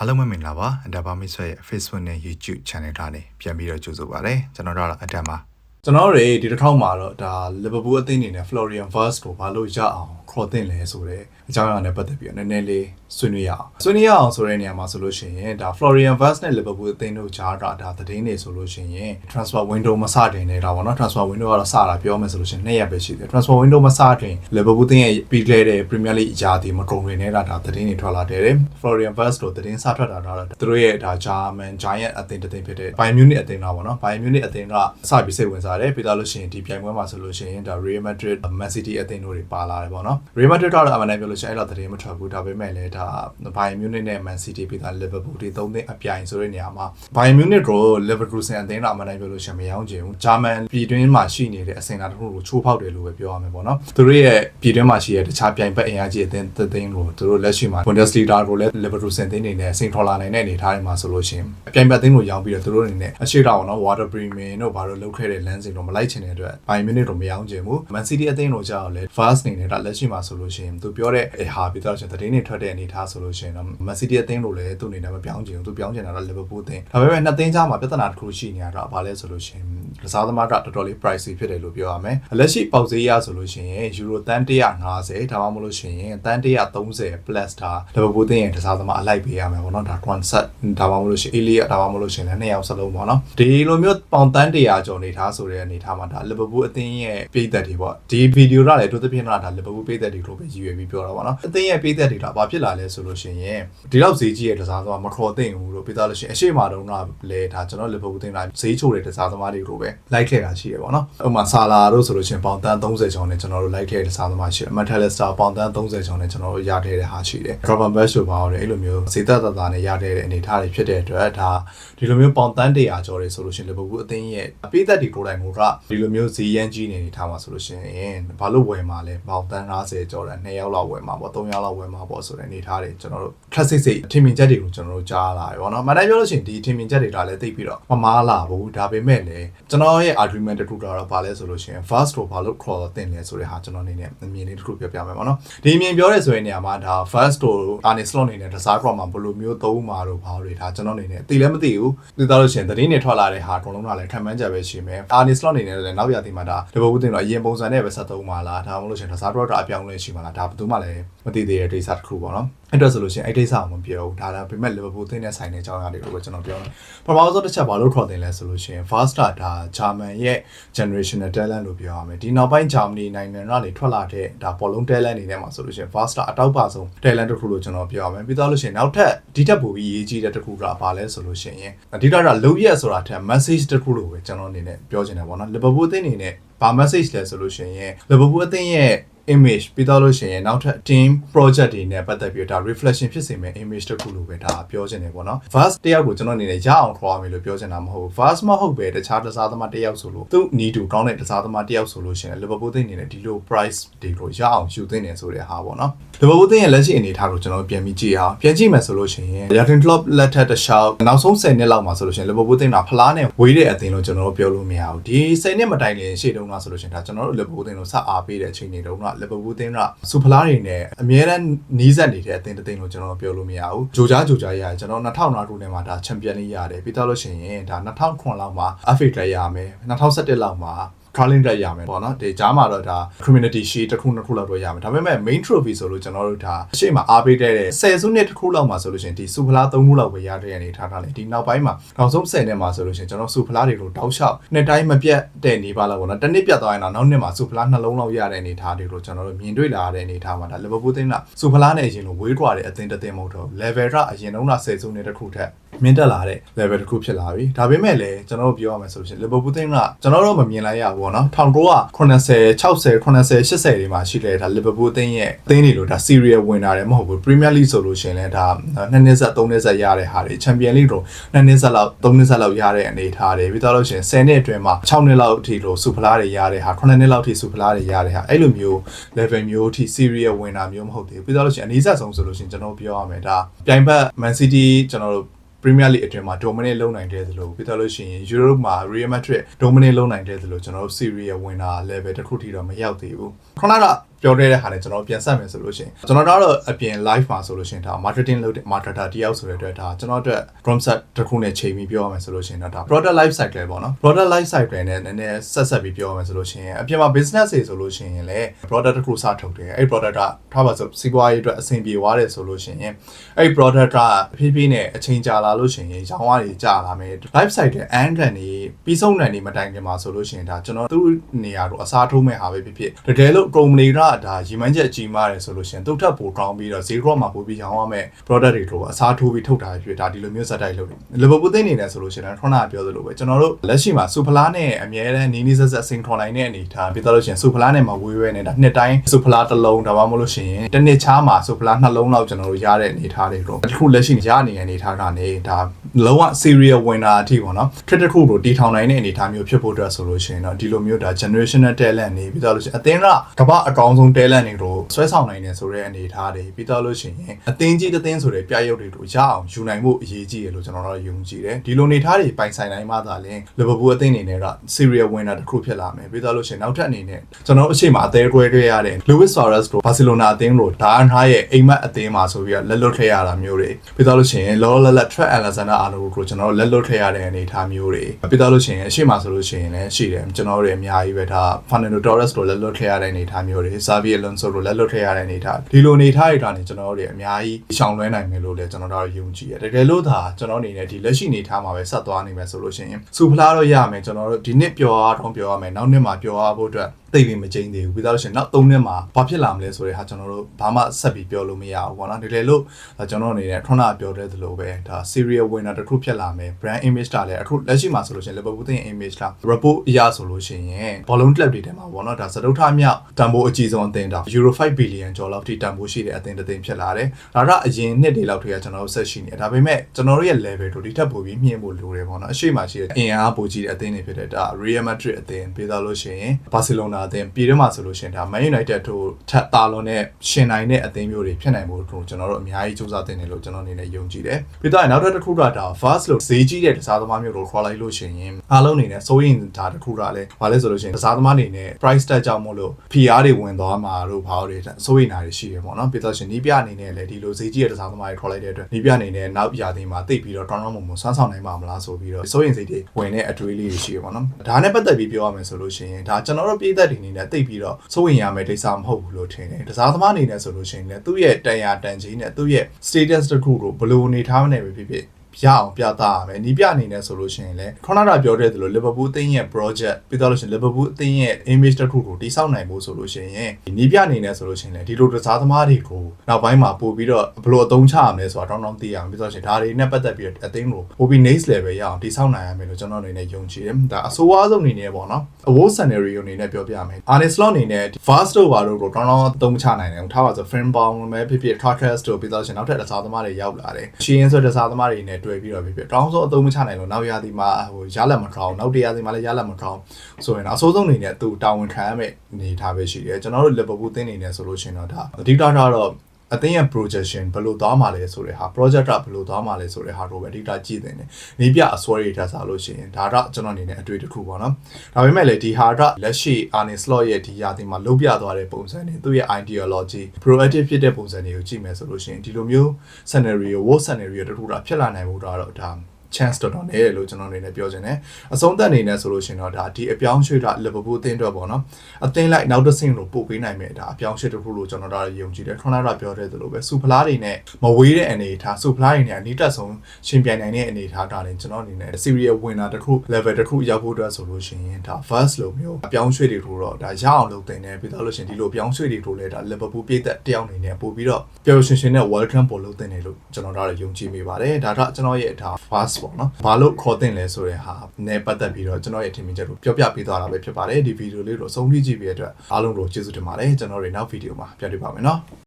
အားလုံးပဲမင်္ဂလာပါအဒါပါမိတ်ဆွဲရဲ့ Facebook နဲ့ YouTube Channel ထားနေပြန်ပြီးတော့ကြိုဆိုပါရစေကျွန်တော်တို့ကတော့အဒါပါကျွန်တော်တို့တွေဒီတစ်ခေါက်မှာတော့ဒါ Liverpool အသင်းအနေနဲ့ Florian Wirtz ကိုဘာလို့ရအောင်ခေါ်တင်လဲဆိုတော့အကြောင်းအရာနဲ့ပတ်သက်ပြီးတော့နည်းနည်းလေးဆွေးနွေးရအောင်ဆွေးနွေးရအောင်ဆိုတဲ့နေရာမှာဆိုလို့ရှိရင်ဒါ Florian Wirtz နဲ့ Liverpool အသင်းတို့ကြားတာဒါသတင်းတွေဆိုလို့ရှိရင် transfer window မစတင်နေတာပေါ့နော် transfer window ကတော့စတာပြောမယ်ဆိုလို့ရှိရင်နှစ်ရက်ပဲရှိတယ် transfer window မစတင် Liverpool အသင်းရဲ့ပြီးခဲ့တဲ့ Premier League အရာဒီမကုန်ရင်နေတာဒါသတင်းတွေထွက်လာတယ် Florian Wirtz တို့သတင်းစထွက်တာတော့သူတို့ရဲ့ဒါ German Giant အသင်းတစ်သင်းဖြစ်တဲ့ Bayern Munich အသင်းတော့ပေါ့နော် Bayern Munich အသင်းကစပြီးစိတ်ဝင်စားတယ်ပြီးတော့လို့ရှိရင်ဒီပြိုင်ပွဲမှာဆိုလို့ရှိရင်ဒါ Real Madrid Man City အသင်းတို့တွေပါလာတယ်ပေါ့နော် Real Madrid တော့အမှန်တမ်းပြောလို့ရှိရင်အဲ့လိုသတင်းမထွက်ဘူးဒါပေမဲ့လည်းဒါ Bayern Munich နဲ့ Man City ပြီးတော့ Liverpool ဒီသုံးသင်းအပြိုင်ဆိုတဲ့နေရာမှာ Bayern Munich ကို Liverpool ဆန်အသင်းတော့အမှန်တမ်းပြောလို့ရှိရင်မရောချင်ဘူး German ပြည်တွင်းမှာရှိနေတဲ့အစင်တာတစ်ခုကိုချိုးဖောက်တယ်လို့ပဲပြောရမယ်ပေါ့နော်သူတို့ရဲ့ပြည်တွင်းမှာရှိတဲ့တခြားပြိုင်ဘက်အင်အားကြီးအသင်းသင်းကိုသူတို့လက်ရှိမှာ Bundesliga ကိုလည်း Liverpool ဆန်အသင်းနေနဲ့စိန်ထော်လာနိုင်တဲ့အနေအထားတွေမှာဆိုလို့ရှိရင်ပြိုင်ဘက်အသင်းကိုရောင်းပြီးတော့သူတို့အနေနဲ့အရှိတာပေါ့နော် Water Bremen တို့ဘာလို့လုပ်ခဲ့တဲ့လမ်းစဉ်တော့မလိုက်ချင်တဲ့အတွက် Bayern Munich တော့မရောင်းချင်ဘူး Man City အသင်းတို့ကြောက်လဲ Fast နေနေတာလက်ရှိမှာဆိုလို့ရှိရင်သူပြောတဲ့အဟာပြီးတော့ရှင်သတင်းတွေထွက်တဲ့အနေအထားဆိုလို့ရှိရင်တော့ Man City အသင်းတို့လည်းသူ့အနေနဲ့မပြောင်းချင်ဘူးသူပြောင်းချင်တာတော့ Liverpool အသင်းဒါပေမဲ့နှစ်သင်းကြားမှာပြဿနာတစ်ခုရှိနေတာတော့ဘာလဲဆိုလို့ရှိရင်ကစားသမားကတော်တော်လေး pricey ဖြစ်တယ်လို့ပြောရမယ်လက်ရှိပေါက်ဈေးရဆိုလို့ရှိရင် Euro တန်150ဒါမှမဟုတ်လို့ရှိရင်တန်130 plus ဒါ Liverpool အသင်းရဲ့ကစားသမားအလိုက်ပေးရမယ်ပေါ့နော်ဒါ concept ဒါမှမဟုတ်လို့ရှိရင် Elia ဒါမှမဟုတ်လို့ရှိရင်လည်းနှစ်ယောက်စလုံးပေါ့နော်ဒီလိုမျိုး ပေါင်တန်100ကျော်နေထားဆိုတဲ့အနေထားမှာဒါ Liverpool အသင်းရဲ့ပြည်သက်တွေပေါ့ဒီဗီဒီယိုကလည်းတို့သဖြင့်တော့ဒါ Liverpool ပြည်သက်တွေလို့ပဲရည်ရွယ်ပြီးပြောတာပေါ့နော်အသင်းရဲ့ပြည်သက်တွေကဘာဖြစ်လာလဲဆိုလို့ရှိရင်ဒီလောက်ဈေးကြီးရဲ့ကစားသမားမခေါ်သင့်ဘူးလို့ပြောသားလို့ရှိရင်အရှိမတုံးကလည်းဒါကျွန်တော် Liverpool အသင်းကဈေးချိုတဲ့ကစားသမားတွေကိုပဲလိုက်ခဲ့တာရှိတယ်ပေါ့နော်ဥပမာဆာလာတို့ဆိုလို့ရှိရင်ပေါင်တန်30ကျော်နဲ့ကျွန်တော်တို့လိုက်ခဲ့တဲ့ကစားသမားရှိတယ် Matalista ပေါင်တန်30ကျော်နဲ့ကျွန်တော်တို့ရခဲ့တဲ့ဟာရှိတယ် Robin Bass တို့ပါတော့အဲ့လိုမျိုးဈေးသက်သက်သာနဲ့ရခဲ့တဲ့အနေအထားတွေဖြစ်တဲ့အတွက်ဒါဒီလိုမျိုးပေါင်တန်100ကျော်တွေဆိုလို့ရှိရင် Liverpool အသင်းရဲ့အပိသက်တွေကိုယ်တိုင်ကဒီလိုမျိုးဈေးရမ်းကြီးနေနေထားမှာဆိုလို့ရှိရင်ဘာလို့ဝယ်မှာလဲပေါင်တန်50ကျော်တယ်2ယောက်လောက်ဝယ်မှာပေါ့3ယောက်လောက်ဝယ်မှာပေါ့ဆိုတဲ့အနေအထားတွေကျွန်တော်တို့ classic စိတ်အထင်မြင်ချက်တွေကိုကျွန်တော်တို့ကြားလာတယ်ပေါ့နော်။မတိုင်းပြောလို့ရှိရင်ဒီအထင်မြင်ချက်တွေကလည်းသိပြီးတော့မမားလာဘူးဒါပေမဲ့လည်းကျွန်တော်ရဲ့ argument တစ်ခုကတော့ဘာလဲဆိုလို့ရှိရင် first ကိုဘာလို့ crawl တင်လဲဆိုတဲ့ဟာကျွန်တော်အနေနဲ့အမြင်လေးတစ်ခုပြောပြမယ်ပေါ့နော်။ဒီအမြင်ပြောရဲဆိုတဲ့နေရာမှာဒါ first ကို Arne Slot အနေနဲ့ design crop မှာဘယ်လိုမျိုးသုံးမှာတော့ဘာတွေဒါကျွန်တော်အနေနဲ့သိလည်းမသိဘူး။သိသားလို့ရှိရင်သတင်းတွေထွက်လာတဲ့ဟာအကုန်လုံးကလည်းခံမှန်းချက်ပဲရှိမယ်။ Arne Slot အနေနဲ့လည်းနောက်ရသည်မှာဒါတဘောဘူးတင်တော့အရင်ပုံစံနဲ့ပဲဆက်သုံးမှာလားဒါမှမဟုတ်လို့ရှိရင် design crop အပြောင်းလဲရှိမှာလားဒါဘယ်သူမှလည်းမသိသေးတဲ့ကိစ္စတစ်ခုပေါ့နော်။အဲ့တော့ဆိုလို့ရှိရင်အဲ့ကိစ္စကိုမပြောဘူးဒါလည်းပေမဲ့ Liverpool အသင်းနဲ့ဆိုင်တဲ့အကြောင်းအရာတွေကိုပဲကျွန်တော်ပြောတယ်ပထမဆုံးတစ်ချက်ဘာလို့ခေါ်တင်လဲဆိုလို့ရှိရင် first star ဒါ German ရဲ့ generational talent လို့ပြောရမယ်ဒီနောက်ပိုင်း Germany နိုင်ငံကနေထွက်လာတဲ့ဒါဘောလုံး talent အနေနဲ့မှာဆိုလို့ရှိရင် first star အတောက်ပါဆုံး talent တစ်ခုလို့ကျွန်တော်ပြောရမယ်ပြီးတော့လို့ရှိရင်နောက်ထပ်ဒီထက်ပိုပြီးရေးကြီးတဲ့တစ်ခုကဘာလဲဆိုလို့ရှိရင်အဓိကတော့လုံရက်ဆိုတာထက် message တစ်ခုလို့ပဲကျွန်တော်အနေနဲ့ပြောချင်တယ်ပေါ့နော် Liverpool အသင်းအနေနဲ့ဘာ message လဲဆိုလို့ရှိရင် Liverpool အသင်းရဲ့ image ပြီးတော့လို့ရှိရင်နောက်ထပ် team project တွေနဲ့ပတ်သက်ပြီးတော့ဒါ reflection ဖြစ်စေမယ့် image တစ်ခုလိုပဲဒါပြောချင်တယ်ပေါ့နော် verse တယောက်ကိုကျွန်တော်အနေနဲ့ရအောင်ခေါ်ရမယ်လို့ပြောချင်တာမဟုတ်ဘူး verse မဟုတ်ပဲတခြားတစားသမားတယောက်ဆိုလို့သူနီးတူကောင်းတဲ့တစားသမားတယောက်ဆိုလို့ရှိရင် Liverpool သိနေတယ်ဒီလို price တွေကိုရအောင်ယူသင့်တယ်ဆိုတဲ့ဟာပေါ့နော် Liverpool သိရဲ့လက်ရှိအနေအထားကိုကျွန်တော်ပြန်ပြီးကြည့်အောင်ပြန်ကြည့်မယ်ဆိုလို့ရှိရင် Jurgen Klopp လက်ထက်တစ်လျှောက်နောက်ဆုံး10နှစ်လောက်မှာဆိုလို့ရှိရင် Liverpool သိတာဖလားနဲ့ဝေးတဲ့အသင်းလို့ကျွန်တော်တို့ပြောလို့မရဘူးဒီ10နှစ်မတိုင်ခင်ရှေ့တုန်းကဆိုလို့ရှိရင်ဒါကျွန်တော်တို့ Liverpool သိလို့ဆက်အားပေးတဲ့အချိန်တွေတုန်းက Liverpool သိကစူဖလားတွေနဲ့အများအားနီးစပ်နေတဲ့အသင်းတစ်သင်းလို့ကျွန်တော်ပြောလို့မရဘူးဂျိုဂျာဂျိုဂျာရကျွန်တော်2009ခုနှစ်မှာဒါချန်ပီယံလိရတယ်ပြီးတော့လို့ရှိရင်ဒါ2009လောက်မှာ FA တက်ရမယ်2017လောက်မှာ calling တက်ရမယ်ပေါ့နော်ဒီကြားမှာတော့ဒါ community shield တစ်ခုနှစ်ခုလောက်တော့ရမယ်ဒါပေမဲ့ main trophy ဆိုလို့ကျွန်တော်တို့ဒါအရှိမအားပေးတဲ့10စုနှစ်တစ်ခုလောက်မှာဆိုလို့ရှိရင်ဒီစူဖလား3ခုလောက်ပဲရတဲ့အနေထားထားလေဒီနောက်ပိုင်းမှာနောက်ဆုံး10နှစ်မှာဆိုလို့ရှိရင်ကျွန်တော်စူဖလားတွေကိုတောက်လျှောက်နှစ်တိုင်းမပြတ်တဲ့နေပါလားပေါ့နော်တစ်နှစ်ပြတ်သွားရင်တော့နောက်နှစ်မှာစူဖလားနှလုံးလောက်ရတဲ့အနေထားတွေကိုကျွန်တော်တို့မြင်တွေ့လာရတဲ့အနေထားမှာဒါ Liverpool တင်းကစူဖလားနဲ့အရင်လိုဝေးကွာတဲ့အသင်းတစ်သင်းမဟုတ်တော့ level ကအရင်တုန်းက10စုနှစ်တစ်ခုထက် မြင့်တက်လာတဲ့ level တစ်ခုဖြစ်လာပြီဒါပေမဲ့လည်းကျွန်တော်တို့ပြောရမယ်ဆိုလို့ရှိရင် Liverpool တင်းကကျွန်တော်တို့မမြင်လိုက်ရဘူးပေါ့နော်1990 60 80 80တွေမှာရှိတဲ့ဒါ Liverpool အသင်းရဲ့အသင်းတွေလို့ဒါ serial ဝင်တာတယ်မဟုတ်ဘူး Premier League ဆိုလို့ရှိရင်လည်းဒါနှစ်နှစ်ဆက်သုံးနှစ်ဆက်ရတဲ့ဟာတွေ Champion League တို့နှစ်နှစ်ဆက်လောက်သုံးနှစ်ဆက်လောက်ရတဲ့အနေအထားတွေပြီးတော့လို့ရှိရင်10နှစ်အတွင်းမှာ6နှစ်လောက်အထိလို့စူဖလားတွေရတဲ့ဟာ9နှစ်လောက်အထိစူဖလားတွေရတဲ့ဟာအဲ့လိုမျိုး level မျိုးအထိ serial ဝင်တာမျိုးမဟုတ်သေးဘူးပြီးတော့လို့ရှိရင်အနည်းဆက်ဆုံးဆိုလို့ရှိရင်ကျွန်တော်ပြောရမယ်ဒါပြိုင်ဘက် Man City ကျွန်တော်တို့ Premier League အတွင်းမှာ dominate လုပ်နိုင်တဲ့သလိုပြီးတော့လို့ရှိရင် Europe မှာ Real Madrid dominate လုပ်နိုင်တဲ့သလိုကျွန်တော်တို့ Serie A winner level တစ်ခုထိတော့မရောက်သေးဘူးခုနက ပြောတဲ့ဟာနဲ့ကျွန်တော်ပြန်ဆက်မယ်ဆိုလို့ရှိရင်ကျွန်တော်တို့အပြင် live မှာဆိုလို့ရှိရင်ဒါ marketing လုပ်တဲ့ marketer တယောက်ဆိုတဲ့အတွက်ဒါကျွန်တော်တို့ drum set တစ်ခုနဲ့ချိန်ပြီးပြောရမယ်ဆိုလို့ရှိရင်တော့ဒါ product life cycle ပေါ့နော် product life cycle နဲ့နည်းနည်းဆက်ဆက်ပြီးပြောရမယ်ဆိုလို့ရှိရင်အပြင်မှာ business တွေဆိုလို့ရှိရင်လည်း product တစ်ခုစထုတ်တယ်အဲ့ product ကထားပါဆိုစီးပွားရေးအတွက်အဆင်ပြေသွားတယ်ဆိုလို့ရှိရင်အဲ့ product ကဖြည်းဖြည်းနဲ့အချိန်ကြာလာလို့ရှိရင်ရောင်းရည်ကြာလာမယ် life cycle end တန်နေ ပြီးဆုံးတန်နေမတိုင်ခင်မှာဆိုလို့ရှိရင်ဒါကျွန်တော်သူ့နေရာတော့အစားထိုးမဲ့ဟာပဲဖြစ်ဖြစ်တကယ်လို့ company ကဒါရီမန်းချက်ကြီးမားတယ်ဆိုလို့ရှိရင်တုတ်ထပ်ပိုကောင်းပြီးတော့ zero မှာပို့ပြီးရောင်းရမယ် product တွေကိုအစားထိုးပြီးထုတ်တာဖြစ်ဒါဒီလိုမျိုးစက်တိုက်လုပ်တယ် Liverpool သိနေတယ်ဆိုလို့ရှိရင်ထွန်းနာပြောသလိုပဲကျွန်တော်တို့လက်ရှိမှာစူဖလားနဲ့အမြဲတမ်းနီးနီးဆက်ဆက်စင်ထွန်လိုက်တဲ့အနေထားပြီးတော့လို့ရှိရင်စူဖလားနဲ့မဝေးဝဲနေတာနှစ်တိုင်းစူဖလားတစ်လုံးဒါမှမဟုတ်လို့ရှိရင်တစ်နှစ်ချားမှာစူဖလားနှလုံးလောက်ကျွန်တော်တို့ရတဲ့အနေထားတွေတော့အခုလက်ရှိရနေတဲ့အနေထားကနေဒါ လုံးဝ serial winner အထိပေါ့နော် trade တစ်ခုကိုတီထောင်နိုင်တဲ့အနေထားမျိုးဖြစ်ဖို့အတွက်ဆိုလို့ရှိရင်တော့ဒီလိုမျိုးဒါ generational talent နေပြီးတော့လို့ရှိရင်အသင်းကကမ္ဘာအကောင်ဆုံး talent တွေကို ဆွဲဆောင်နိုင်တယ်ဆိုတဲ့အနေထားတွေပြီးတော့လို့ရှိရင်အသင်းကြီးတစ်သင်းဆိုတဲ့ပြရုပ်တွေကိုရအောင်ယူနိုင်ဖို့အရေးကြီးတယ်လို့ကျွန်တော်တို့ယုံကြည်တယ်ဒီလိုအနေထားတွေပိုင်ဆိုင်နိုင်မှသာလျှင် Liverpool အသင်းအနေနဲ့က serial winner တစ်ခုဖြစ်လာမယ်ပြီးတော့လို့ရှိရင်နောက်ထပ်အနေနဲ့ကျွန်တော်တို့အချိန်မှာအသေးကွဲခဲ့ရတဲ့ Luis Suarez တို့ Barcelona အသင်းတို့ဒါအနာရဲ့အိမ်မက်အသင်းမှာဆိုပြီးတော့လက်လွတ်ခဲ့ရတာမျိုးတွေပြီးတော့လို့ရှိရင်လောလောလတ် Trent Alexander-Arnold ကိုကျွန်တော်တို့လက်လွတ်ခဲ့ရတဲ့အနေအထားမျိုးတွေပြီးတော့လို့ရှိရင်အရှိမဆိုလို့ရှိရင်လည်းရှိတယ်ကျွန်တော်တို့ရဲ့အများကြီးပဲဒါ Fernando Torres တို့လက်လွတ်ခဲ့ရတဲ့အနေအထားမျိုးတွေ Xavi Alonso တို့လက်လွတ်ခဲ့ရတဲ့အနေအထားဒီလိုအနေအထားတွေကနေကျွန်တော်တို့တွေအများကြီးရှောင်လွှဲနိုင်မယ်လို့လည်းကျွန်တော်တို့ယုံကြည်ရတယ်တကယ်လို့သာကျွန်တော်အနေနဲ့ဒီလက်ရှိအနေအထားမှာပဲဆက်သွားနိုင်မယ်ဆိုလို့ရှိရင်စူဖလားတော့ရမယ်ကျွန်တော်တို့ဒီနှစ်ပြောရတော့ပြောရမယ်နောက်နှစ်မှာပြောရဖို့အတွက်သိပြီးမကျင်းသေးဘူးပြီးတော့လို့ရှိရင်နောက်၃နှစ်မှာဘာဖြစ်လာမလဲဆိုတဲ့ဟာကျွန်တော်တို့ဘာမှဆက်ပြီးပြောလို့မရဘူးပေါ့နော်ဒီလေလို့ဒါကျွန်တော်အနေနဲ့ထွန်းနာပြောတဲ့သလိုပဲဒါ serial winner တစ်ခုဖြစ်လာမယ် brand image တာလည်းအခုလက်ရှိမှာဆိုလို့ရှိရင် Liverpool တင် image တာ report အရဆိုလို့ရှိရင်ဘောလုံး club တွေထဲမှာပေါ့နော်ဒါစတုထမြောက်တန်ဖိုးအကြီးဆုံးအသင်းဒါ Euro 5 billion ကျော်လောက်ထိတန်ဖိုးရှိတဲ့အသင်းတစ်သင်းဖြစ်လာတယ်ဒါကအရင်နှစ်တွေလောက်ထဲကကျွန်တော်တို့ဆက်ရှိနေတယ်ဒါပေမဲ့ကျွန်တော်တို့ရဲ့ level တို့ဒီထက်ပိုပြီးမြင့်ဖို့လိုတယ်ပေါ့နော်အရှိမှရှိတဲ့အင်အားပိုကြီးတဲ့အသင်းတွေဖြစ်တဲ့ဒါ Real Madrid အသင်းပြီးသားလို့ရှိရင် Barcelona အသင်းပြည်ထဲမှာဆိုလို့ရှိရင်ဒါ Man United တို့ထက်တာလွန်တဲ့ရှင်နိုင်တဲ့အသင်းမျိုးတွေဖြစ်နိုင်ဖို့တို့ကျွန်တော်တို့အများကြီးစူးစမ်းတင်တယ်လို့ကျွန်တော်အနေနဲ့ယုံကြည်တယ်ပြီးတော့နောက်ထပ်တစ်ခုကဒါ fast လို့ဈေးကြီးတဲ့တစားသမားမျိုးတို့ခေါ်လိုက်လို့ရှိရင်အားလုံးအနေနဲ့စိုးရင်ဒါတစ်ခုကလည်းဘာလဲဆိုလို့ရှိရင်တစားသမားအနေနဲ့ price tag ကြောင့်မို့လို့ PR တွေဝင်သွားမှာတို့ဘာလို့တွေစိုးရင်တာတွေရှိတယ်ပေါ့နော်ပြီးတော့ရှင်နီးပြအနေနဲ့လည်းဒီလိုဈေးကြီးတဲ့တစားသမားတွေခေါ်လိုက်တဲ့အတွက်နီးပြအနေနဲ့နောက်ရာသီမှာတိတ်ပြီးတော့တောင်းတောင်းမုံမုံဆွမ်းဆောင်နိုင်မှာမလားဆိုပြီးတော့စိုးရင်စိတ်တွေဝင်တဲ့အတွေးလေးတွေရှိရပေါ့နော်ဒါနဲ့ပတ်သက်ပြီးပြောရမယ်ဆိုလို့ရှိရင်ဒါကျွန်တော်တို့ပြည်သက်တွေအနေနဲ့တိတ်ပြီးတော့စိုးရင်ရမယ့်ဒိဋ္ဌာမဟုတ်ဘူးလို့ထင်တယ်တစားသမားအနေနဲ့ဆိုလို့ရှိရင်လည်းသူ့ရဲ့တန်ရာတန်ကြီးနဲ့သူ့ရဲ့ status တစ်ခုကိုဘယ်လိုအနေထားမနေပဲဖြစ်ဖြစ် ရအောင်ပြသရမယ်။နီးပြအနေနဲ့ဆိုလို့ရှိရင်လည်းခုနကပြောတဲ့သလို Liverpool အသင်းရဲ့ project ပြီးတော့လို့ရှိရင် Liverpool အသင်းရဲ့ image တစ်ခုကိုတိစောက်နိုင်ဖို့ဆိုလို့ရှိရင်ဒီနီးပြအနေနဲ့ဆိုလို့ရှိရင်လည်းဒီလိုတစားသမားတွေကိုနောက်ပိုင်းမှာပို့ပြီးတော့ဘယ်လိုအသုံးချရမလဲဆိုတာတောင်းတောင်းသိရအောင်ပြီးတော့ရှင်ဒါတွေနဲ့ပတ်သက်ပြီးတော့အသင်းကိုပို့ပြီး next level ရအောင်တိစောက်နိုင်ရမယ်လို့ကျွန်တော်အနေနဲ့ယုံကြည်တယ်။ဒါအဆိုးအဆုံးအနေနဲ့ပေါ့နော်။ award scenario အနေနဲ့ပြောပြမယ်။ Arne Slot အနေနဲ့ fast တို့ဘာတို့ကိုတောင်းတောင်းအသုံးချနိုင်တယ်။ထားပါဆို friend bound ပဲဖြစ်ဖြစ် trackers တို့ပြီးတော့ရှင်နောက်ထပ်တစားသမားတွေရောက်လာတယ်။ရှင်းရင်ဆိုတစားသမားတွေနဲ့တွေ့ပြီးတော့ဖြစ်ဖြစ်တောင်းဆိုအသုံးမချနိုင်လို့နောက်ရာသီမှာဟိုရလက်မထောင်းနောက်တရာသီမှာလည်းရလက်မထောင်းဆိုရင်တော့အဆိုးဆုံးအနေနဲ့သူတာဝန်ခံရမယ့်အနေထားပဲရှိတယ်ကျွန်တော်တို့ Liverpool တင်းနေနေဆိုလို့ရှိရင်တော့ဒါအဓိကတော့ အသင်းရဲ့ projection ဘယ်လိုသွားမှာလဲဆိုတဲ့ဟာ project ကဘယ်လိုသွားမှာလဲဆိုတဲ့ဟာတို့ပဲအဓိကကြည့်တင်တယ်။နေပြအစွဲတွေထပ်စားလို့ရှိရင်ဒါတော့ကျွန်တော်အနေနဲ့အတွေ့တစ်ခုပေါ့နော်။ဒါပေမဲ့လည်းဒီဟာကလက်ရှိ Arne Slot ရဲ့ဒီရာသီမှာလုံးပြသွားတဲ့ပုံစံတွေသူ့ရဲ့ ideology proactive ဖြစ်တဲ့ပုံစံတွေကိုကြည့်မယ်ဆိုလို့ရှိရင်ဒီလိုမျိုး scenario war scenario တခုတာဖြစ်လာနိုင်ဖို့တော့ဒါ chance တော်တော်နည်းတယ်လို့ကျွန်တော်အနေနဲ့ပြောချင်တယ်အဆုံးသက်အနေနဲ့ဆိုလို့ရှိရင်တော့ဒါဒီအပြောင်းရွှေ့တာ Liverpool အသင်းအတွက်ပေါ့နော်အသင်းလိုက်နောက်တစ်ဆင့်လို့ပို့ပေးနိုင်မယ်ဒါအပြောင်းရွှေ့တစ်ခုလို့ကျွန်တော်တို့ယုံကြည်တယ်ခဏတော့ပြောတဲ့သလိုပဲစူဖလားတွေနဲ့မဝေးတဲ့အနေအထားစူဖလားတွေနဲ့အနီးတက်ဆုံးရှင်ပြိုင်နိုင်တဲ့အနေအထားဒါလည်းကျွန်တော်အနေနဲ့ serial winner တစ်ခု level တစ်ခုရောက်ဖို့အတွက်ဆိုလို့ရှိရင်ဒါ first လို့မျိုးအပြောင်းရွှေ့တွေထိုးတော့ဒါရအောင်လုပ်တင်တယ်ပြီးတော့လို့ရှိရင်ဒီလိုပြောင်းရွှေ့တွေထိုးလဲဒါ Liverpool ပြည်သက်တယောက်အနေနဲ့ပို့ပြီးတော့ပျော်ရွှင်ရွှင်နဲ့ welcome ပို့လုပ်တင်တယ်လို့ကျွန်တော်တို့ယုံကြည်မိပါတယ်ဒါတော့ကျွန်တော်ရဲ့ဒါ first ပေါ့နော်ဘာလို့ခေါ်တင်လဲဆိုတဲ့ဟာနဲ့ပတ်သက်ပြီးတော့ကျွန်တော်ရဲ့ထင်မြင်ချက်ကိုပြောပြပေးသွားတာပဲဖြစ်ပါတယ်ဒီဗီဒီယိုလေးကိုအဆုံးထိကြည့်ပြီးတဲ့အတွက်အားလုံးကိုကျေးဇူးတင်ပါတယ်ကျွန်တော်တို့နောက်ဗီဒီယိုမှာပြန်တွေ့ပါမယ်နော်